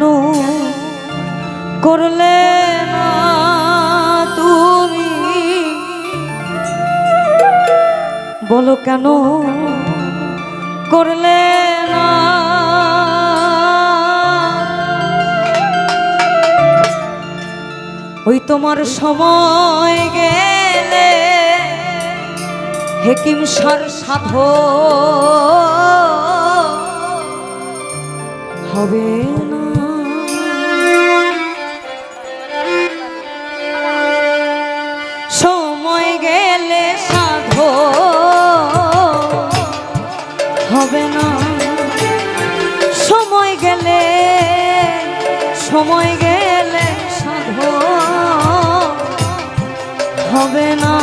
কেন করলে না তুমি? বলো কেন করলে না? ওই তোমার সময় গেলে হেকিম সার সাধ হবে না। সময় গেলে সাধ হবে না। সময় গেলে সময় গেলে সাধো হবে না।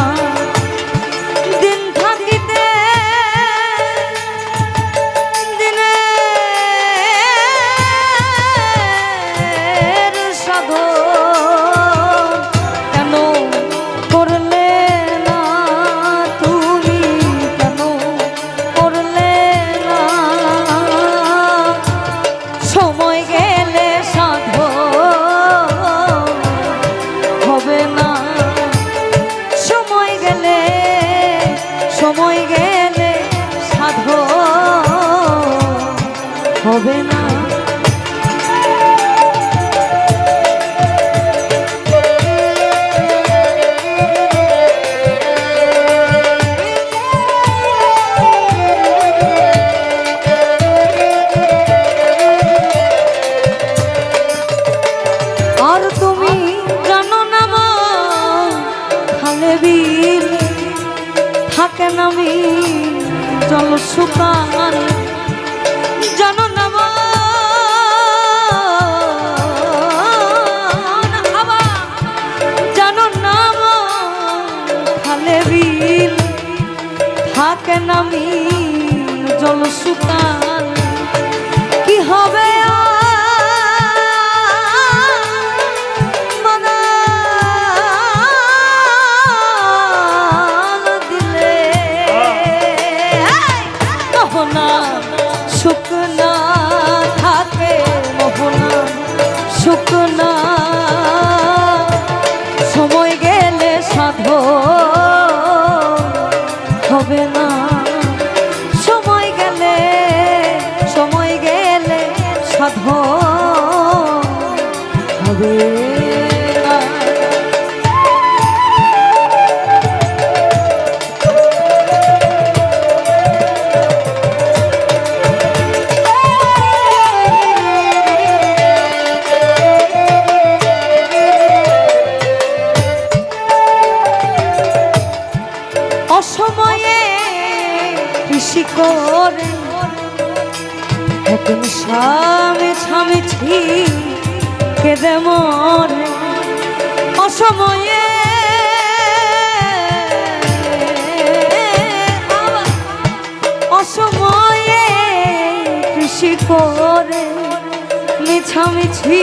হবে না। অসময়ে কৃষি করে। এখন স্বামী স্বামী ছি কেঁদে মরে। অসময়ে অসময়ে কৃষি করে। মিছামিছি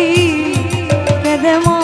কেঁদে মরে।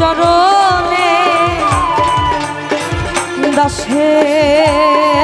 চরণে দাসে